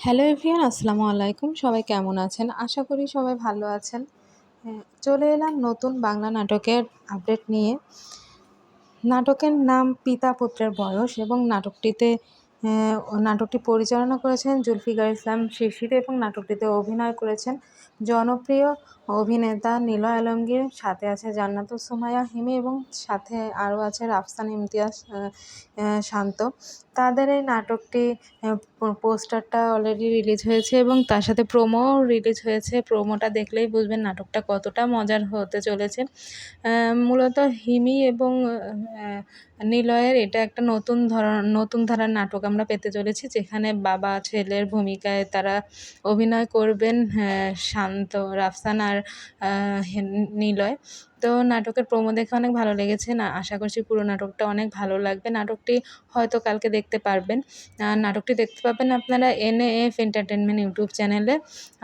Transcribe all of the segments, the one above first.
Hello everyone আসসালামু আলাইকুম। সবাই কেমন আছেন? আশা করি সবাই ভালো আছেন। চলে এলাম নতুন বাংলা নাটকের আপডেট নিয়ে। নাটকের নাম পিতা পুত্রের বয়স এবং নাটকটিতে নাটকটি পরিচালনা করেছেন জুলফিকার ইসলাম শিশির এবং নাটকটিতে অভিনয় করেছেন জনপ্রিয় অভিনেতা নীলয় আলমগীর, সাথে আছে জান্নাতুল সুমাইয়া হিমি এবং সাথে আরও আছে রাফসান ইমতিয়াজ শান্ত। তাদের এই নাটকটি পোস্টারটা অলরেডি রিলিজ হয়েছে এবং তার সাথে প্রোমোও রিলিজ হয়েছে। প্রোমোটা দেখলেই বুঝবেন নাটকটা কতটা মজার হতে চলেছে। মূলত হিমি এবং নিলয়ের এটা একটা নতুন ধরন, নতুন ধারার নাটক। আমরা পেতে চলেছি যেখানে বাবা ছেলের ভূমিকায় তারা অভিনয় করবেন শান্ত রাফসান আর নিলয়। তো নাটকের প্রোমো দেখে অনেক ভালো লেগেছে। না আশা করছি পুরো নাটকটা অনেক ভালো লাগবে। নাটকটি হয়তো কালকে দেখতে পারবেন। আর নাটকটি দেখতে পাবেন আপনারা এন এফ এন্টারটেনমেন্ট ইউটিউব চ্যানেলে।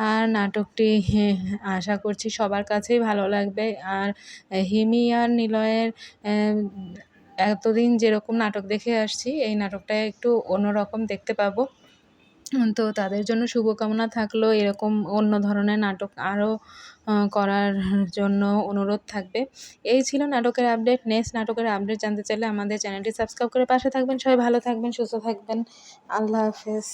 আর নাটকটি হ্যাঁ, আশা করছি সবার কাছেই ভালো লাগবে। আর হিমি আর নিলয়ের এতদিন যেরকম নাটক দেখে আসছি, এই নাটকটা একটু অন্যরকম দেখতে পাবো। তো তাদের জন্য শুভকামনা থাকল, এরকম অন্য ধরনের নাটক আরও করার জন্য অনুরোধ থাকবে। এই ছিল নাটকের আপডেট। নেক্সট নাটকের আপডেট জানতে চাইলে আমাদের চ্যানেলটি সাবস্ক্রাইব করে পাশে থাকবেন। সবাই ভালো থাকবেন, সুস্থ থাকবেন। আল্লাহ হাফেজ।